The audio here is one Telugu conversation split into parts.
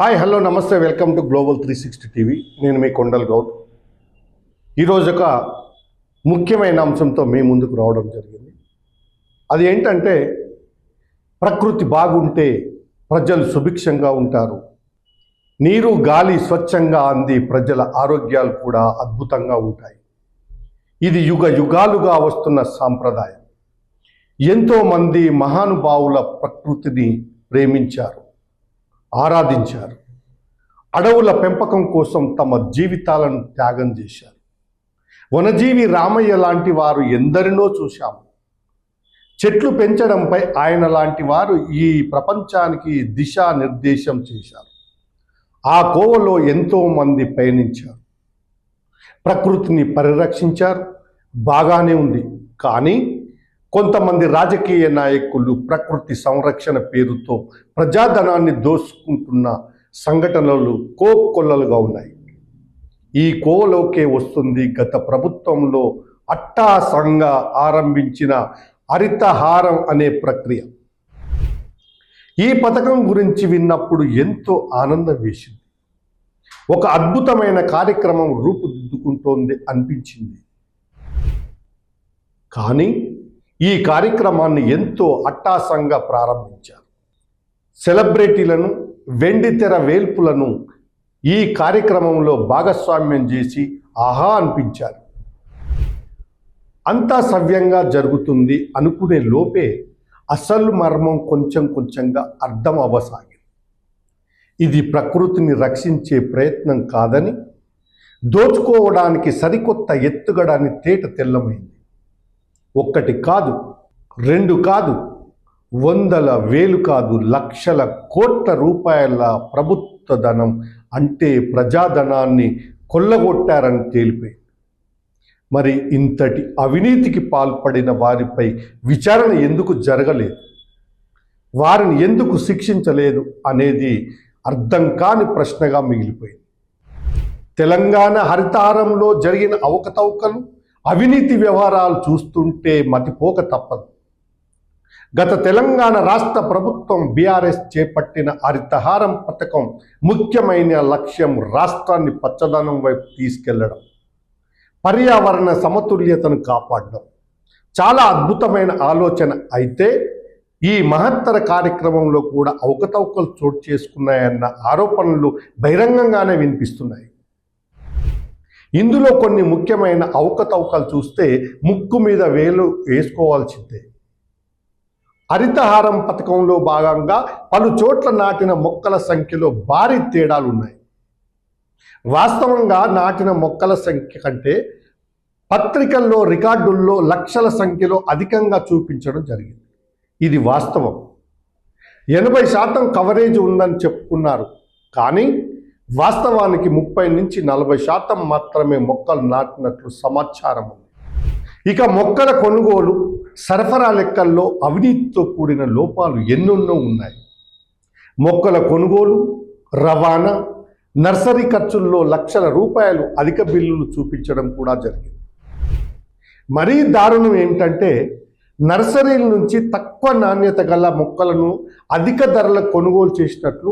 హాయ్ హలో నమస్తే welcome to global three sixty TV. నేను మీ కొండల్ గౌడ్. ఈరోజు ఒక ముఖ్యమైన అంశంతో మీ ముందుకు రావడం జరిగింది. అది ఏంటంటే ప్రకృతి బాగుంటే ప్రజలు సుభిక్షంగా ఉంటారు. నీరు గాలి స్వచ్ఛంగా అంది ప్రజల ఆరోగ్యాలు కూడా అద్భుతంగా ఉంటాయి. ఇది యుగ యుగాలుగా వస్తున్న సాంప్రదాయం. ఎంతోమంది మహానుభావుల ప్రకృతిని ప్రేమించారు. ఆరాధించారు. అడవుల పెంపకం కోసం తమ జీవితాలను త్యాగం చేశారు. వనజీవి రామయ్య లాంటి వారు ఎందరినో చూశాము. చెట్లు పెంచడంపై ఆయన లాంటి వారు ఈ ప్రపంచానికి దిశానిర్దేశం చేశారు. ఆ కోవలో ఎంతోమంది పయనించారు. ప్రకృతిని పరిరక్షించారు. బాగానే ఉంది. కానీ కొంతమంది రాజకీయ నాయకులు ప్రకృతి సంరక్షణ పేరుతో ప్రజాధనాన్ని దోసుకుంటున్న సంఘటనలు కోకొల్లలుగా ఉన్నాయి. ఈ కోలోకే వస్తుంది గత ప్రభుత్వంలో అట్టాసంగా ఆరంభించిన హరితహారం అనే ప్రక్రియ. ఈ పథకం గురించి విన్నప్పుడు ఎంతో ఆనందం వేసింది. ఒక అద్భుతమైన కార్యక్రమం రూపుదిద్దుకుంటోంది అనిపించింది. కానీ ఈ కార్యక్రమాన్ని ఎంతో అట్టాసంగా ప్రారంభించారు. సెలబ్రిటీలను వెండితెర వేల్పులను ఈ కార్యక్రమంలో భాగస్వామ్యం చేసి ఆహా అనిపించారు. అంతా సవ్యంగా జరుగుతుంది అనుకునే లోపే అసలు మర్మం కొంచెం కొంచెంగా అర్థం అవ్వసాగింది. ఇది ప్రకృతిని రక్షించే ప్రయత్నం కాదని దోచుకోవడానికి సరికొత్త ఎత్తుగడాన్ని తేట తెల్లమైంది. ఒక్కటి కాదు రెండు కాదు వందల వేలు కాదు లక్షల కోట్ల రూపాయల ప్రభుత్వ ధనం అంటే ప్రజాధనాన్ని కొల్లగొట్టారని తేలిపోయింది. మరి ఇంతటి అవినీతికి పాల్పడిన వారిపై విచారణ ఎందుకు జరగలేదు? వారిని ఎందుకు శిక్షించలేదు అనేది అర్థం కాని ప్రశ్నగా మిగిలిపోయింది. తెలంగాణ హరితారంలో జరిగిన అవకతవకలు అవినీతి వ్యవహారాలు చూస్తుంటే మతిపోక తప్పదు. గత తెలంగాణ రాష్ట్ర ప్రభుత్వం బీఆర్ఎస్ చేపట్టిన హరితహారం పథకం ముఖ్యమైన లక్ష్యం రాష్ట్రాన్ని పచ్చదనం వైపు తీసుకెళ్ళడం పర్యావరణ సమతుల్యతను కాపాడడం. చాలా అద్భుతమైన ఆలోచన అయితే ఈ మహత్తర కార్యక్రమంలో కూడా అవకతవకలు చోటు చేసుకున్నాయన్న ఆరోపణలు బహిరంగంగానే వినిపిస్తున్నాయి. ఇందులో కొన్ని ముఖ్యమైన అవకతవకలు చూస్తే ముక్కు మీద వేలు వేసుకోవాల్సిందే. హరితహారం పథకంలో భాగంగా పలు చోట్ల నాటిన మొక్కల సంఖ్యలో భారీ తేడాలు ఉన్నాయి వాస్తవంగా నాటిన మొక్కల సంఖ్య కంటే పత్రికల్లో రికార్డుల్లో లక్షల సంఖ్యలో అధికంగా చూపించడం జరిగింది. ఇది వాస్తవం. ఎనభై శాతం కవరేజ్ ఉందని చెప్పుకున్నారు. కానీ వాస్తవానికి ముప్పై నుంచి నలభై శాతం మాత్రమే మొక్కలు నాటినట్లు సమాచారం ఉంది. ఇక మొక్కల కొనుగోలు సరఫరా లెక్కల్లో అవినీతితో కూడిన లోపాలు ఎన్నెన్నో ఉన్నాయి. మొక్కల కొనుగోలు రవాణా నర్సరీ ఖర్చుల్లో లక్షల రూపాయలు అధిక బిల్లులు చూపించడం కూడా జరిగింది. మరీ దారుణం ఏమిటంటే నర్సరీల నుంచి తక్కువ నాణ్యత గల మొక్కలను అధిక ధరల కొనుగోలు చేసినట్లు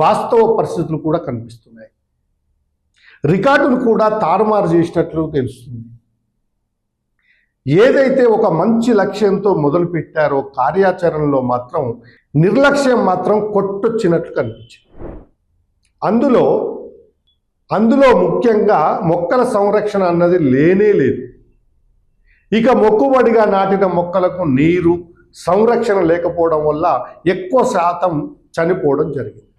వాస్తవ పరిస్థితులు కూడా కనిపిస్తున్నాయి. రికార్డులు కూడా తారుమారు చేసినట్లు తెలుస్తుంది. ఏదైతే ఒక మంచి లక్ష్యంతో మొదలుపెట్టారో కార్యాచరణలో మాత్రం నిర్లక్ష్యం మాత్రం కొట్టొచ్చినట్లు కనిపించింది. అందులో అందులో ముఖ్యంగా మొక్కల సంరక్షణ అన్నది లేనే లేదు. ఇక మొక్కుబడిగా నాటిన మొక్కలకు నీరు సంరక్షణ లేకపోవడం వల్ల ఎక్కువ శాతం చనిపోవడం జరిగింది.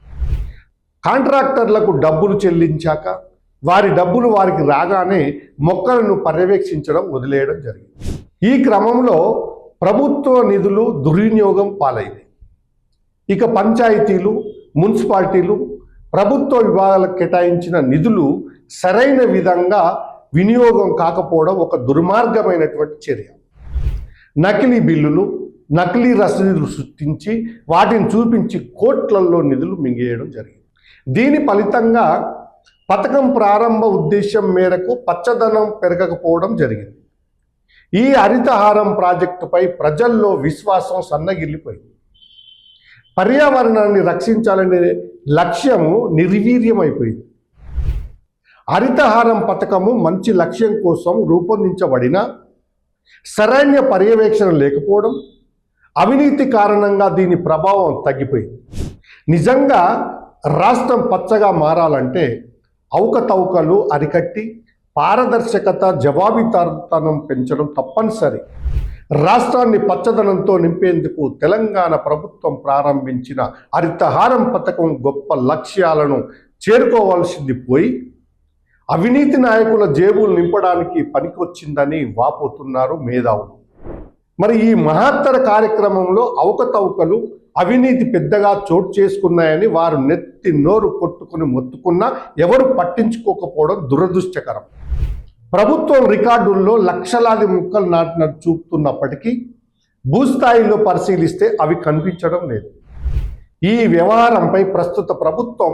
కాంట్రాక్టర్లకు డబ్బులు చెల్లించాక వారి డబ్బులు వారికి రాగానే మొక్కలను పర్యవేక్షించడం వదిలేయడం జరిగింది. ఈ క్రమంలో ప్రభుత్వ నిధులు దుర్వినియోగం పాలైంది. ఇక పంచాయతీలు మున్సిపాలిటీలు ప్రభుత్వ విభాగాలకు కేటాయించిన నిధులు సరైన విధంగా వినియోగం కాకపోవడం ఒక దుర్మార్గమైనటువంటి చర్య. నకిలీ బిల్లులు నకిలీ రసీదులు సృష్టించి వాటిని చూపించి కోట్లలో నిధులు మింగేయడం జరిగింది. దీని ఫలితంగా పథకం ప్రారంభ ఉద్దేశం మేరకు పచ్చదనం పెరగకపోవడం జరిగింది. ఈ హరితహారం ప్రాజెక్టుపై ప్రజల్లో విశ్వాసం సన్నగిల్లిపోయింది. పర్యావరణాన్ని రక్షించాలనే లక్ష్యము నిర్వీర్యమైపోయింది. హరితహారం పథకము మంచి లక్ష్యం కోసం రూపొందించబడిన సరైన పర్యవేక్షణ లేకపోవడం అవినీతి కారణంగా దీని ప్రభావం తగ్గిపోయింది. నిజంగా రాష్ట్రం పచ్చగా మారాలంటే అవకతవకలు అరికట్టి పారదర్శకత జవాబుదారితనం పెంచడం తప్పనిసరి. రాష్ట్రాన్ని పచ్చదనంతో నింపేందుకు తెలంగాణ ప్రభుత్వం ప్రారంభించిన హరితహారం పథకం గొప్ప లక్ష్యాలను చేరుకోవాల్సింది పోయి అవినీతి నాయకుల జేబులు నింపడానికి పనికొచ్చిందని వాపోతున్నారు మేధావులు. మరి ఈ మహత్తర కార్యక్రమంలో అవకతవకలు అవినీతి పెద్దగా చోటు చేసుకున్నాయని వారు నెత్తి నోరు కొట్టుకుని మొత్తుకున్నా ఎవరు పట్టించుకోకపోవడం దురదృష్టకరం. ప్రభుత్వం రికార్డుల్లో లక్షలాది ముక్కలు నాటినట్టు చూపుతున్నప్పటికీ భూస్థాయిలో పరిశీలిస్తే అవి కనిపించడం లేదు. ఈ వ్యవహారంపై ప్రస్తుత ప్రభుత్వం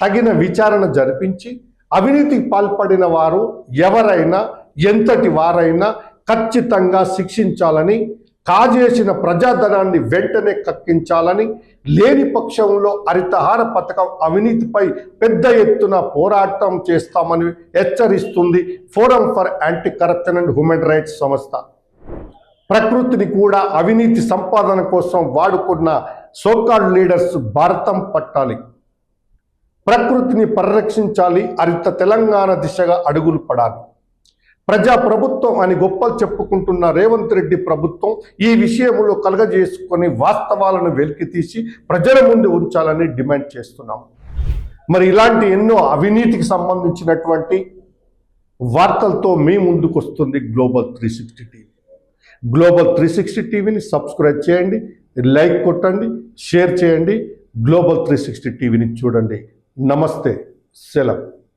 తగిన విచారణ జరిపించి అవినీతికి పాల్పడిన వారు ఎవరైనా ఎంతటి వారైనా ఖచ్చితంగా శిక్షించాలని కాజేసిన ప్రజాధనాన్ని వెంటనే కక్కించాలని లేని పక్షంలో హరితహార పథకం అవినీతిపై పెద్ద ఎత్తున పోరాటం చేస్తామని హెచ్చరిస్తుంది forum for anti corruption and human rights సంస్థ. ప్రకృతిని కూడా అవినీతి సంపాదన కోసం వాడుకున్న సోకాల్ లీడర్స్ భారతం పట్టాలి. ప్రకృతిని పరిరక్షించాలి హరిత తెలంగాణ దిశగా అడుగులు పడాలి. ప్రజా ప్రభుత్వం అని గొప్పలు చెప్పుకుంటున్న రేవంత్ రెడ్డి ప్రభుత్వం ఈ విషయంలో కలగజేసుకొని వాస్తవాలను వెలికితీసి ప్రజల ముందు ఉంచాలని డిమాండ్ చేస్తున్నాం. మరి ఇలాంటి ఎన్నో అవినీతికి సంబంధించినటువంటి వార్తలతో మీ ముందుకు వస్తుంది global three sixty TV global three sixty టీవీని సబ్స్క్రైబ్ చేయండి లైక్ కొట్టండి షేర్ చేయండి. గ్లోబల్ త్రీ సిక్స్టీ టీవీని చూడండి. నమస్తే సెలవు.